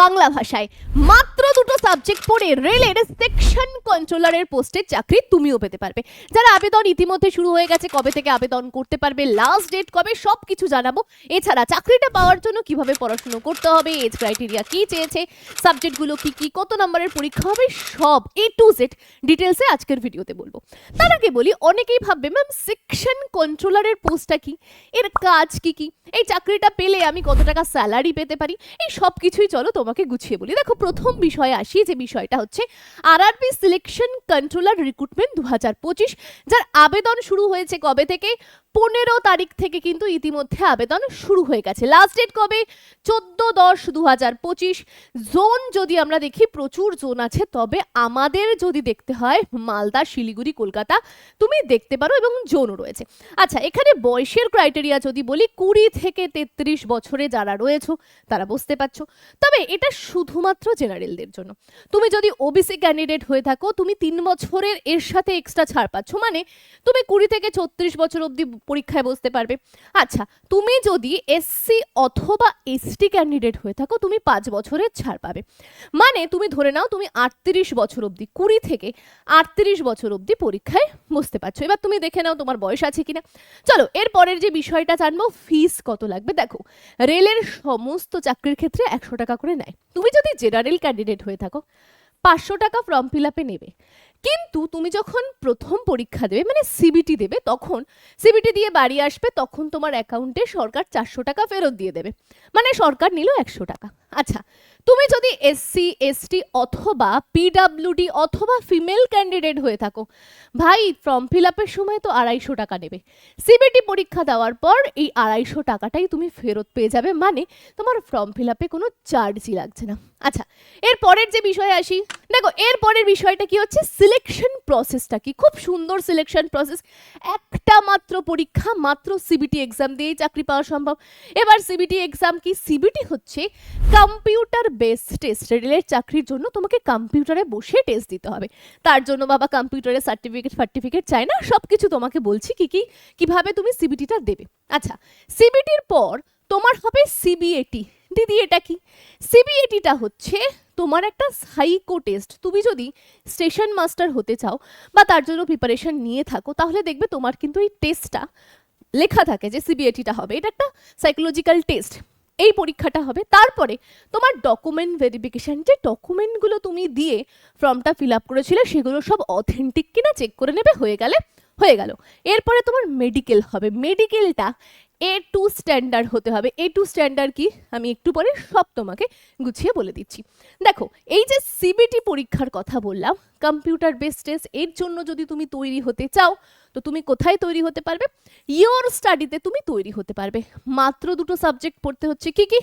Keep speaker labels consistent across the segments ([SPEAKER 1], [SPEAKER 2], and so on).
[SPEAKER 1] বাংলা ভাষায়। মাত্র দুটো সাবজেক্ট পড়ে রেলের সেকশন কন্ট্রোলারের পোস্টের চাকরি তুমিও পেতে পারবে। যারা আবেদন ইতিমধ্যে শুরু হয়ে গেছে, কবে থেকে আবেদন করতে পারবে লাস্ট ডেট কবে সব কিছু জানাব। এছাড়া চাকরিটা পাওয়ার জন্য কীভাবে পড়াশুনো করতে হবে এজ ক্রাইটেরিয়া কি চেয়েছে সাবজেক্টগুলো কি কি, কত নম্বরের পরীক্ষা হবে, সব এ টু জেড ডিটেলসে আজকের ভিডিওতে বলব। তার আগে বলি, অনেকেই ভাববে, ম্যাম সেকশন কন্ট্রোলারের পোস্টটা কি? এর কাজ কি কি? এই চাকরিটা পেলে আমি কত টাকা স্যালারি পেতে পারি? এই সব কিছুই চলো তোমাকে গুছিয়ে বলি। দেখো, প্রথম বিষয়ে আসি যে বিষয়টা হচ্ছে আরআরবি সিলেকশন কন্ট্রোলার রিক্রুটমেন্ট দু হাজার পঁচিশ, যার আবেদন শুরু হয়েছে কবে থেকে? পনেরো তারিখ থেকে কিন্তু ইতিমধ্যে আবেদন শুরু হয়ে গেছে। লাস্ট ডেট কবে? চোদ্দ দশ দু হাজার পঁচিশ। জোন যদি আমরা দেখি, প্রচুর জোন আছে। তবে আমাদের যদি দেখতে হয়, মালদা, শিলিগুড়ি, কলকাতা, তুমি দেখতে পারো এবং জোনও রয়েছে। আচ্ছা এখানে বয়সের ক্রাইটেরিয়া যদি বলি, কুড়ি থেকে তেত্রিশ বছরে যারা রয়েছে, তারা বুঝতে পারছ। তবে এটা শুধুমাত্র জেনারেলদের জন্য। তুমি যদি ওবিসি ক্যান্ডিডেট হয়ে থাকো, তুমি তিন বছরের এর সাথে এক্সট্রা ছাড় পাচ্ছ। মানে তুমি কুড়ি থেকে ছত্রিশ বছর অবধি পরীক্ষায় বসতে পারবে। আচ্ছা তুমি যদি এসসি অথবা এসটি ক্যান্ডিডেট হয়ে থাকো, তুমি পাঁচ বছরের ছাড় পাবে। মানে তুমি ধরে নাও তুমি আটত্রিশ বছর অবধি, কুড়ি থেকে আটত্রিশ বছর অবধি পরীক্ষায় বসতে পারছ। এবার তুমি দেখে নাও তোমার বয়স আছে কিনা। চলো, এরপরের যে বিষয়টা জানব ফিস কত লাগবে? দেখো, রেলের সমস্ত চাকরির ক্ষেত্রে একশো টাকা করে নেয়। তুমি যদি জেনারেল ক্যান্ডিডেট হয়ে থাকো, পাঁচশো টাকা ফর্ম ফিল আপে নেবে। কিন্তু তুমি যখন প্রথম পরীক্ষা দেবে মানে সিবিটি দেবে, তখন সিবিটি দিয়ে বাড়ি আসবে, তখন তোমার অ্যাকাউন্টে সরকার চারশো টাকা ফেরত দিয়ে দেবে। মানে সরকার নিল একশো টাকা। আচ্ছা তুমি যদি এসসি এসটি অথবা পিডাব্লিউডি অথবা ফিমেল ক্যান্ডিডেট হয়ে থাকো, ভাই ফর্ম ফিল আপের সময় তো আড়াইশো টাকা নেবে। সিবিটি পরীক্ষা দেওয়ার পর এই আড়াইশো টাকাটাই তুমি ফেরত পেয়ে যাবে মানে তোমার ফর্ম ফিল আপে কোনো চার্জই লাগছে না। আচ্ছা এর পরের যে বিষয়ে আসি, দেখো, এর পরের বিষয়টা কি হচ্ছে? সিলেকশন প্রসেসটা কি? খুব সুন্দর সিলেকশন প্রসেস একটা মাত্র পরীক্ষা, মাত্র সিবিটি এক্সাম দিয়েই চাকরি পাওয়া সম্ভব। এবার সিবিটি এক্সাম কি? সিবিটি হচ্ছে কম্পিউটার বেস টেস্ট রেলের চাকরির জন্য তোমাকে কম্পিউটারে বসে টেস্ট দিতে হবে। তার জন্য বাবা কম্পিউটারে সার্টিফিকেট ফার্টিফিকেট চাই না সব কিছু তোমাকে বলছি কি কি, কীভাবে তুমি সিবিটিটা দেবে। আচ্ছা সিবিটির পর তোমার হবে সিবিএটি দিদি, এটা কি? সিবিএটিটা হচ্ছে তোমার একটা সাইকো টেস্ট তুমি যদি স্টেশন মাস্টার হতে চাও বা তার জন্য প্রিপারেশন নিয়ে থাকো, তাহলে দেখবে তোমার কিন্তু এই টেস্টটা লেখা থাকে যে সিবিএটিটা হবে। এটা একটা সাইকোলজিক্যাল টেস্ট এই পরীক্ষাটা হবে। তারপরে তোমার ডকুমেন্ট ভেরিফিকেশান যে ডকুমেন্টগুলো তুমি দিয়ে ফর্মটা ফিল আপ করেছিলে, সেগুলো সব অথেন্টিক কিনা চেক করে নেবে, হয়ে গেলে, হয়ে গেল। এরপরে তোমার মেডিকেল হবে। মেডিকেলটা এ টু স্ট্যান্ডার্ড হতে হবে। এ টু স্ট্যান্ডার্ড কি? আমি একটু পরে সব তোমাকে গুছিয়ে বলে দিচ্ছি। দেখো, এই যে সিবিটি পরীক্ষার কথা বললাম কম্পিউটার বেস টেস্ট এর জন্য যদি তুমি তৈরি হতে চাও তো তুমি কোথায় তৈরি হতে পারবে? ইয়োর স্টাডিতে তুমি তৈরি হতে পারবে। মাত্র দুটো সাবজেক্ট পড়তে হচ্ছে কি কি?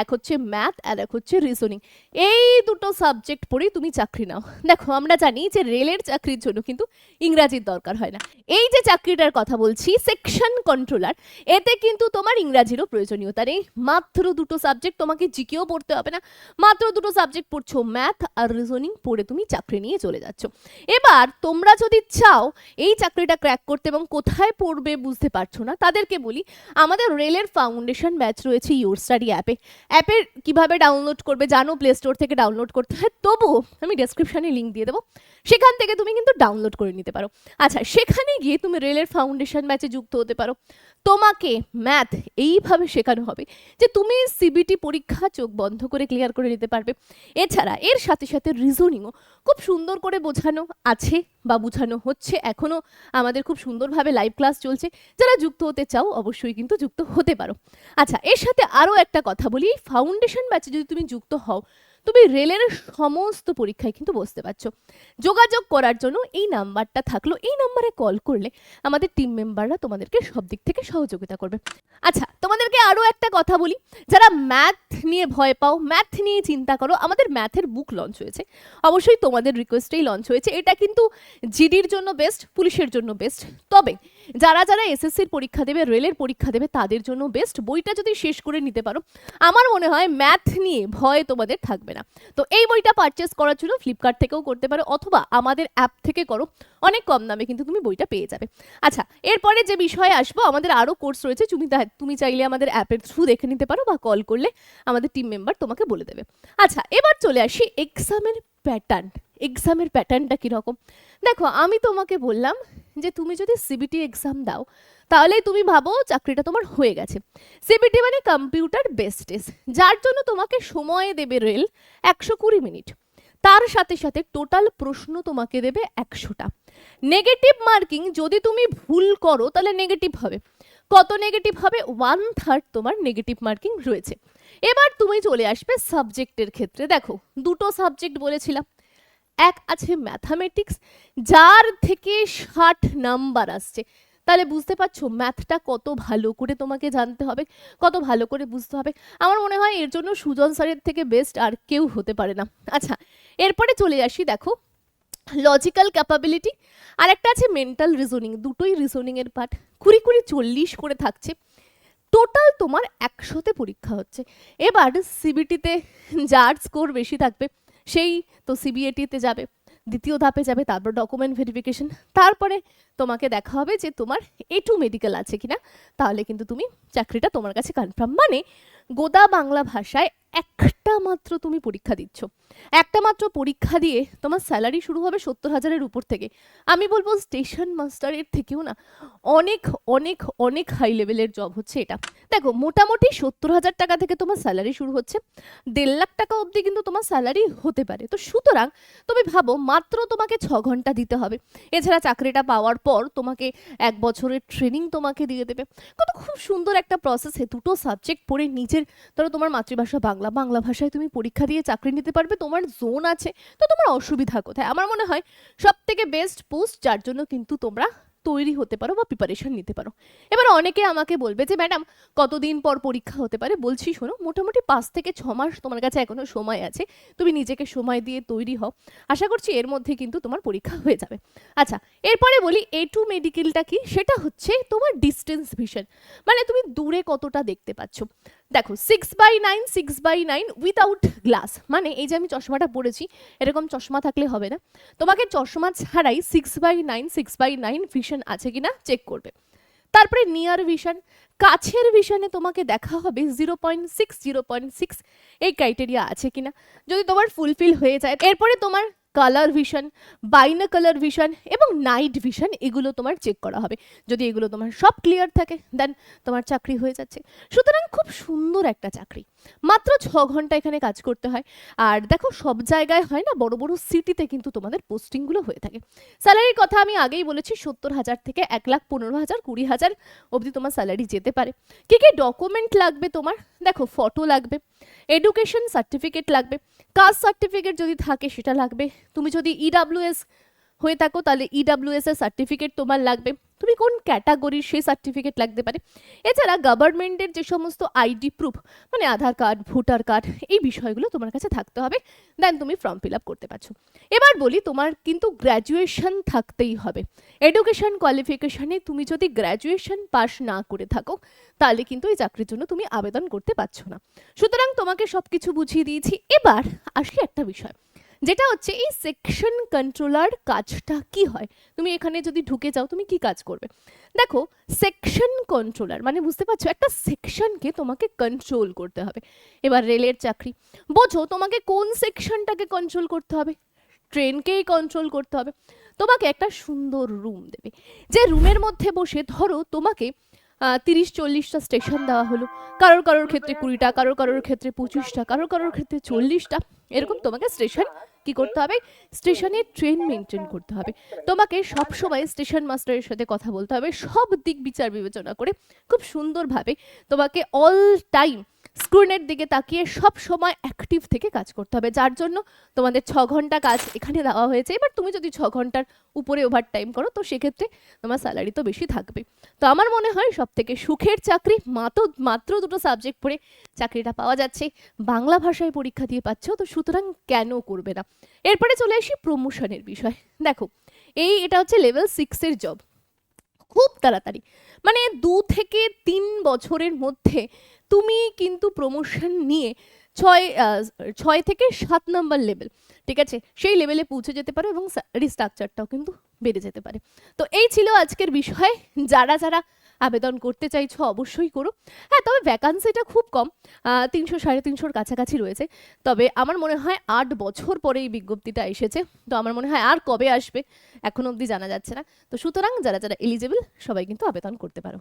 [SPEAKER 1] এক হচ্ছে ম্যাথ আর এক হচ্ছে রিজনিং এই দুটো সাবজেক্ট পড়েই তুমি চাকরি নাও। দেখো, আমরা জানি যে রেলের চাকরির জন্য কিন্তু ইংরাজির দরকার হয় না। এই যে চাকরিটার কথা বলছি সেকশন কন্ট্রোলার এতে কিন্তু তোমার ইংরাজিরও প্রয়োজনীয়তা নেই। মাত্র দুটো সাবজেক্ট তোমাকে জিকেও পড়তে হবে না। মাত্র দুটো সাবজেক্ট পড়ছো ম্যাথ আর রিজনিং পড়ে তুমি চাকরি নিয়ে চলে যাচ্ছ। এবার তোমরা যদি চাও, এই চাকরিটা ক্র্যাক করতে এবং কোথায় পড়বে বুঝতে পারছ না। তাদেরকে বলি, আমাদের রেলের ফাউন্ডেশন ব্যাচ রয়েছে ইউর স্টাডি অ্যাপে অ্যাপের কীভাবে ডাউনলোড করবে জানো প্লে স্টোর থেকে ডাউনলোড করতে হয়। তবুও আমি ডেসক্রিপশনে লিঙ্ক দিয়ে দেবো। সেখান থেকে তুমি কিন্তু ডাউনলোড করে নিতে পারো। আচ্ছা সেখানে গিয়ে তুমি রেলের ফাউন্ডেশন ব্যাচে যুক্ত হতে পারো। তোমাকে ম্যাথ এইভাবে শেখানো হবে যে তুমি সিবিটি পরীক্ষা চোখ বন্ধ করে ক্লিয়ার করে নিতে পারবে। এছাড়া এর সাথে সাথে রিজনিংও খুব সুন্দর করে বোঝানো আছে বা বোঝানো হচ্ছে। এখনও আমাদের খুব সুন্দরভাবে লাইভ ক্লাস চলছে। যারা যুক্ত হতে চাও, অবশ্যই কিন্তু যুক্ত হতে পারো। আচ্ছা এর সাথে আরও একটা কথা বলি। ফাউন্ডেশন ব্যাচে যদি তুমি যুক্ত হও, তুমি রেলের সমস্ত পরীক্ষায় কিন্তু বসতে পারছ। যোগাযোগ করার জন্য এই নাম্বারটা থাকল। এই নাম্বারে কল করলে আমাদের টিম মেম্বাররা তোমাদেরকে সব দিক থেকে সহযোগিতা করবে। আচ্ছা তোমাদেরকে আরও কথা বলি, যারা ম্যাথ নিয়ে ভয় পাও ম্যাথ নিয়ে চিন্তা করো, আমাদের ম্যাথের বুক লঞ্চ হয়েছে। অবশ্যই তোমাদের রিকোয়েস্টেই লঞ্চ হয়েছে। এটা কিন্তু জিডির জন্য বেস্ট পুলিশের জন্য বেস্ট তবে যারা যারা এসএসসির পরীক্ষা দেবে, রেলের পরীক্ষা দেবে, তাদের জন্য বেস্ট বইটা যদি শেষ করে নিতে পারো, আমার মনে হয় ম্যাথ নিয়ে ভয় তোমাদের থাকবে না। তো এই বইটা পারচেস করার জন্য ফ্লিপকার্ট থেকেও করতে পারো, অথবা আমাদের অ্যাপ থেকে করো। অনেক কম দামে কিন্তু তুমি বইটা পেয়ে যাবে। আচ্ছা এরপরে যে বিষয়ে আসব, আমাদের আরও কোর্স রয়েছে। তুমি তুমি চাইলে আমাদের অ্যাপের থ্রু দেখে নিতে পারো বা কল করলে আমাদের টিম মেম্বার তোমাকে বলে দেবে। আচ্ছা এবার চলে আসি এক্সামের প্যাটার্ন এক্সামের প্যাটার্নটা কীরকম? দেখো, আমি তোমাকে বললাম যে তুমি যদি সিবিটি এক্সাম দাও তাহলে তুমি ভাবো চাকরিটা তোমার হয়ে গেছে। সিবিটি মানে কম্পিউটার বেস টেস্ট যার জন্য তোমাকে সময় দেবে রেল একশো কুড়ি মিনিট তার সাথে সাথে টোটাল প্রশ্ন তোমাকে দেবে একশোটা। নেগেটিভ মার্কিং যদি তুমি ভুল করো, তাহলে নেগেটিভ হবে। কত নেগেটিভ হবে? ওয়ান থার্ড তোমার নেগেটিভ মার্কিং রয়েছে। এবার তুমি চলে আসবে সাবজেক্টের ক্ষেত্রে। দেখো, দুটো সাবজেক্ট বলেছিলাম। এক আছে ম্যাথামেটিক্স যার থেকে ষাট নাম্বার আসছে। তাহলে বুঝতে পারছ ম্যাথটা কত ভালো করে তোমাকে জানতে হবে, কত ভালো করে বুঝতে হবে। আমার মনে হয় এর জন্য সুজন স্যারের থেকে বেস্ট আর কেউ হতে পারে না। আচ্ছা এরপরে চলে আসি দেখো লজিক্যাল ক্যাপাবিলিটি আর একটা আছে মেন্টাল রিজনিং দুটোই রিজনিংয়ের পার্ট কুড়ি কুড়ি চল্লিশ করে থাকছে। টোটাল তোমার একশোতে পরীক্ষা হচ্ছে। এবার সিবিটিতে যার স্কোর বেশি থাকবে সেই তো সিবিএটিতে যাবে। দ্বিতীয় ধাপে যাবে, তারপর ডকুমেন্ট ভেরিফিকেশন তারপরে তোমাকে দেখা হবে যে তোমার এ টু মেডিকেল আছে কিনা। তাহলে কিন্তু তুমি চাকরিটা তোমার কাছে কনফার্ম মানে গোদা বাংলা ভাষায় একটা মাত্র তুমি পরীক্ষা দিচ্ছ। একটা মাত্র পরীক্ষা দিয়ে তোমার স্যালারি শুরু হবে সত্তর হাজারের উপর থেকে। আমি বলব স্টেশন মাস্টারের থেকেও না, অনেক অনেক অনেক হাই লেভেলের জব হচ্ছে এটা। দেখো, মোটামুটি সত্তর হাজার টাকা থেকে তোমার স্যালারি শুরু হচ্ছে। দেড় লাখ টাকা অবধি কিন্তু তোমার স্যালারি হতে পারে। তো সুতরাং তুমি ভাবো, মাত্র তোমাকে ছ ঘণ্টা দিতে হবে। এছাড়া চাকরিটা পাওয়ার পর তোমাকে এক বছরের ট্রেনিং তোমাকে দিয়ে দেবে। কত খুব সুন্দর একটা প্রসেসে দুটো সাবজেক্ট পড়ে নিজের, ধরো তোমার মাতৃভাষা বাংলা বাংলা ভাষায় তুমি পরীক্ষা দিয়ে চাকরি নিতে পারবে, তোমার জোন আছে, তো তোমার অসুবিধা কোথায়? আমার মনে হয় সব থেকে বেস্ট পোস্ট যার জন্য কিন্তু তোমরা তৈরি হতে পারো বা প্রিপারেশন নিতে পারো। এবার অনেকে আমাকে বলবে যে, ম্যাডাম, কতদিন পর পরীক্ষা হতে পারে? বলছি, শোনো, মোটামুটি পাঁচ থেকে ছ মাস তোমার কাছে এখনও সময় আছে। তুমি নিজেকে সময় দিয়ে তৈরি হও। আশা করছি এর মধ্যে কিন্তু তোমার পরীক্ষা হয়ে যাবে। আচ্ছা এরপরে বলি এ টু মেডিকেলটা কি? সেটা হচ্ছে তোমার ডিস্টেন্স ভিশন মানে তুমি দূরে কতটা দেখতে পাচ্ছ। দেখো six by nine six by nine without glass মানে এই যে আমি চশমাটা পরেছি, এরকম চশমা থাকলে হবে না। তোমাকে চশমা ছাড়াই six by nine six by nine vision আছে কিনা চেক করবে। তারপরে নিয়ার ভিশন কাছের ভিশনে তোমাকে দেখা হবে zero point six zero point six এই ক্রাইটেরিয়া আছে কিনা। যদি তোমার ফুলফিল হয়ে যায়, এরপরে তোমার কালার ভিশন বাইনা কালার ভিশন এবং নাইট ভিশন এগুলো তোমার চেক করা হবে। যদি এগুলো তোমার সব ক্লিয়ার থাকে দেন তোমার চাকরি হয়ে যাচ্ছে। সুতরাং খুব সুন্দর একটা চাকরি। মাত্র ছ ঘণ্টা এখানে কাজ করতে হয়। আর দেখো, সব জায়গায় হয় না, বড় বড় সিটিতে কিন্তু তোমাদের পোস্টিংগুলো হয়ে থাকে। স্যালারির কথা আমি আগেই বলেছি, সত্তর হাজার থেকে এক লাখ পনেরো হাজার, কুড়ি হাজার অবধি তোমার স্যালারি যেতে পারে। কী কী ডকুমেন্ট লাগবে তোমার? দেখো ফটো লাগবে এডুকেশন সার্টিফিকেট লাগবে কাস্ট সার্টিফিকেট যদি থাকে সেটা লাগবে। তুমি যদি ইডাব্লিউএস হয়ে থাকো, তাহলে ইডাব্লিউএস এর সার্টিফিকেট তোমার লাগবে। তুমি কোন ক্যাটাগরির সেই সার্টিফিকেট লাগতে পারে? এছাড়া গভর্নমেন্টের যে সমস্ত আইডি প্রুফ মানে আধার কার্ড ভোটার কার্ড এই বিষয়গুলো তোমার কাছে থাকতে হবে। দেন তুমি ফর্ম ফিল আপ করতে পারছ। এবার বলি, তোমার কিন্তু গ্র্যাজুয়েশন থাকতেই হবে। এডুকেশন কোয়ালিফিকেশানে তুমি যদি গ্র্যাজুয়েশন পাস না করে থাকো, তাহলে কিন্তু এই চাকরির জন্য তুমি আবেদন করতে পারছ না। সুতরাং তোমাকে সব কিছু বুঝিয়ে দিয়েছি। এবার আসি একটা বিষয়। যেটা হচ্ছে, এই সেকশন কন্ট্রোলার কাজটা কি হয়? তুমি এখানে যদি ঢুকে যাও, তুমি কি কাজ করবে? দেখো সেকশন কন্ট্রোলার মানে বুঝতে পারছ, একটা সেকশনকে তোমাকে কন্ট্রোল করতে হবে। এবার রেলের চাকরি। বোঝো, তোমাকে কোন সেকশনটাকে কন্ট্রোল করতে হবে? ট্রেনকেই কন্ট্রোল করতে হবে। তোমাকে একটা সুন্দর রুম দেবে। যে রুমের মধ্যে বসে, ধরো তোমাকে তিরিশ চল্লিশটা স্টেশন দেওয়া হলো। কারোর কারোর ক্ষেত্রে কুড়িটা, কারোর কারোর ক্ষেত্রে পঁচিশটা, কারোর কারোর ক্ষেত্রে চল্লিশটা, এরকম তোমাকে স্টেশন কি করতে হবে, স্টেশনে ট্রেন মেনটেন করতে হবে। তোমাকে সব সময় স্টেশন মাস্টারের সাথে কথা বলতে হবে, সব দিক বিচার বিবেচনা করে, খুব সুন্দরভাবে তোমাকে অল টাইম স্ক্রিনের দিকে তাকিয়ে সব সময় অ্যাক্টিভ থেকে কাজ করতে হবে। যার জন্য তোমাদের ছ ঘণ্টা কাজ এখানে দেওয়া হয়েছে। এবার তুমি যদি ছ ঘণ্টার উপরে ওভার টাইম করো, তো সেক্ষেত্রে তোমার স্যালারি তো বেশি থাকবে। তো আমার মনে হয় সব থেকে সুখের চাকরি মাত্র মাত্র দুটো সাবজেক্ট পড়ে চাকরিটা পাওয়া যাচ্ছে। বাংলা ভাষায় পরীক্ষা দিয়ে পাচ্ছ, তো সুতরাং কেন করবে না? এরপরে চলে আসি প্রমোশনের বিষয়। দেখো, এই এটা হচ্ছে লেভেল সিক্সের জব খুব তাড়াতাড়ি। মানে দু থেকে তিন বছরের মধ্যে তুমি কিন্তু প্রমোশন নিয়ে ছয় ছয় থেকে সাত নাম্বার লেভেল ঠিক আছে? সেই লেভেলে পৌঁছে যেতে পারো এবং রিস্ট্রাকচারটাও কিন্তু বেড়ে যেতে পারে। তো এই ছিল আজকের বিষয়। যারা যারা আবেদন করতে চাইছো অবশ্যই করো। হ্যাঁ তবে ভ্যাকান্সিটা খুব কম তিনশো, সাড়ে তিনশোর কাছাকাছি রয়েছে। তবে আমার মনে হয় আট বছর পরে এই বিজ্ঞপ্তিটা এসেছে। তো আমার মনে হয় আর কবে আসবে, এখনও অবধি জানা যাচ্ছে না। তো সুতরাং যারা যারা এলিজেবল সবাই কিন্তু আবেদন করতে পারো।